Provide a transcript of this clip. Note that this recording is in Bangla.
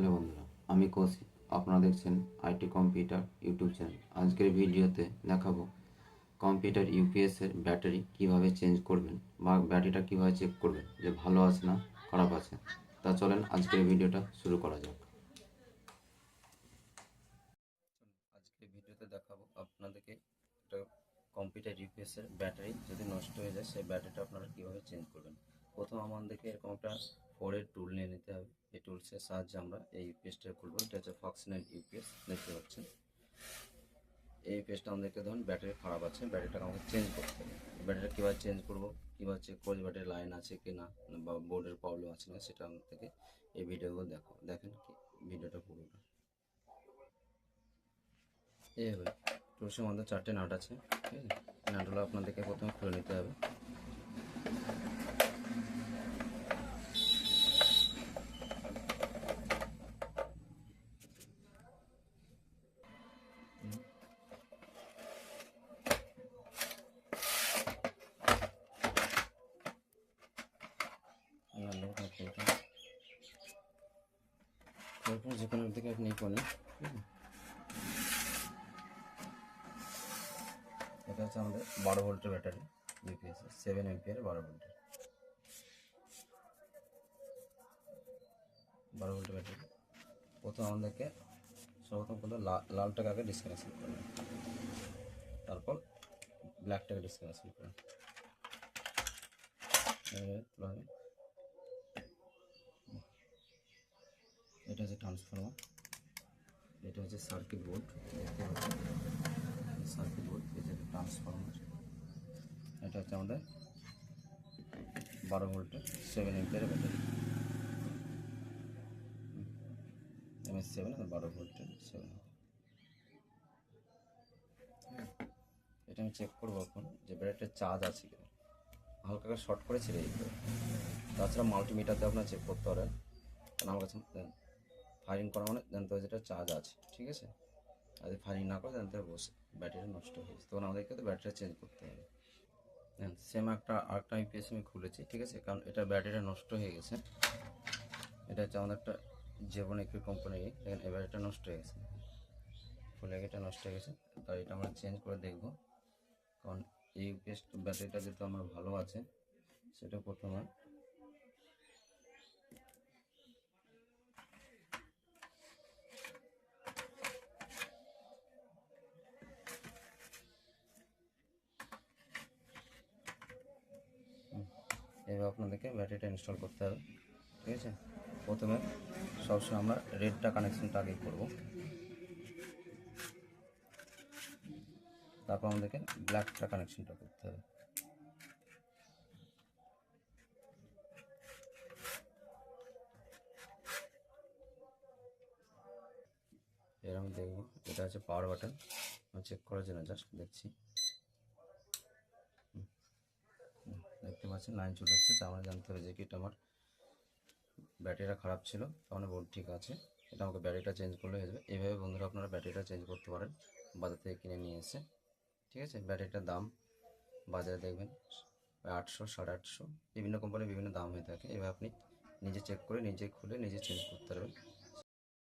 হ্যালো বন্ধুরা, আমি কৌশিক, আপনারা দেখছেন আইটি কম্পিউটার ইউটিউব চ্যানেল। আজকের ভিডিওতে দেখাবো কম্পিউটার ইউপিএস এর ব্যাটারি কীভাবে চেঞ্জ করবেন বা ব্যাটারিটা কীভাবে চেক করবেন, যে ভালো আছে না, খারাপ আছে। তা চলেন আজকের ভিডিওটা শুরু করা যাক। আজকের ভিডিওতে দেখাবো আপনাদেরকে কম্পিউটার ইউপিএস এর ব্যাটারি যদি নষ্ট হয়ে যায়, সেই ব্যাটারিটা আপনারা কীভাবে চেঞ্জ করবেন। প্রথম আমাদেরকে এরকম একটা ফোরের টুল নিয়ে নিতে হবে। টুলসের সাহায্যে আমরা এই ইউপিএসটা খুলবো। এটা হচ্ছে ফক্সনেল ইউপিএস দেখতে পাচ্ছেন? এই ইউপিএসটা আমাদেরকে ধরুন ব্যাটারি খারাপ আছে ব্যাটারিটাকে আমাকে চেঞ্জ করতে হবে। ব্যাটারিটা কীভাবে চেঞ্জ করব? কীভাবে চেক করব ব্যাটারি লাইন আছে কি না, বা বোর্ডের প্রবলেম আছে না সেটা আমার থেকে এই ভিডিওগুলো দেখো। দেখেন কি ভিডিওটা পুরোটা। এইভাবে টুলসের মধ্যে চারটে নাট আছে, ঠিক আছে? নাটগুলো আপনাদেরকে প্রথমে খুলে নিতে হবে। তারপর যে কোনো দিকে আপনি করেন এটা হচ্ছে আমাদের বারো ভোল্টের ব্যাটারি ইউপিএস সেভেন এমপিয়ার বারো ভোল্টের। বারো ভোল্টের ব্যাটারি। প্রথম আমাদেরকে সর্বপ্রথম করলে লালটাকে আগে ডিসকানেকশন করবেন তারপর ব্ল্যাকটাকে ডিসকানেকশন করেন। এবারে তোলা এটা হচ্ছে ট্রান্সফর্মার এটা হচ্ছে সার্কিট বোর্ড দেখতে সার্কিট বোর্ড এই যে ট্রান্সফর্মার এটা হচ্ছে আমাদের বারো ভোল্টের seven ampere battery MS seven আর বারো ভোল্টের সেভেন এটা আমি চেক করব এখন যে ব্যাটারিটার চার্জ আছে কিনা। হালকা করে শর্ট করে ছেড়ে দিতে তাছাড়া মাল্টিমিটারতে আপনার চেক করতে পারেন। কারণ আমার কাছে ফায়ারিং করা মানে জানতে হবে যেটা চার্জ আছে, ঠিক আছে? আর যদি ফায়ারিং না করে জানতে হবে বসে ব্যাটারি নষ্ট হয়ে গেছে তখন আমাদেরকে তো ব্যাটারি চেঞ্জ করতে হবে। সেম একটা, আরেকটা ইউপিএস আমি খুলেছি, ঠিক আছে? কারণ এটা ব্যাটারিটা নষ্ট হয়ে গেছে। এটা হচ্ছে আমাদের একটা জীবন একটু কোম্পানি দেখেন, এই ব্যাটারিটা নষ্ট হয়ে গেছে। ফুলে এটা নষ্ট হয়ে গেছে। তাই এটা আমরা চেঞ্জ করে দেখব। কারণ এই ইউপিএস ব্যাটারিটা যেহেতু আমার ভালো আছে, সেটা প্রথমে এবার আপনাদেরকে ব্যাটারিটা ইনস্টল করতে হবে, ঠিক আছে? প্রথমে সবসময় আমরা রেডটা কানেকশনটা আগে করব। তারপর আমাদেরকে ব্ল্যাকটা কানেকশনটা করতে হবে। এর আমি দেখব, এটা হচ্ছে পাওয়ার বাটন চেক করার জন্য জাস্ট দেখছি। দেখতে পাচ্ছেন লাইন চলে আসছে তার মানে জানতে হবে যে কি এটা আমার ব্যাটারিটা খারাপ ছিল। তার মানে বোর্ড ঠিক আছে। এটা আমাকে ব্যাটারিটা চেঞ্জ করলে হয়ে যাবে। এইভাবে বন্ধুরা আপনারা ব্যাটারিটা চেঞ্জ করতে পারেন, বাজার থেকে কিনে নিয়ে এসে। ঠিক আছে? ব্যাটারিটার দাম বাজারে দেখবেন, আটশো, সাড়ে আটশো। বিভিন্ন কোম্পানির বিভিন্ন দাম হয়ে থাকে। এভাবে আপনি নিজে চেক করে নিজে খুলে নিজে চেঞ্জ করতে পারবেন।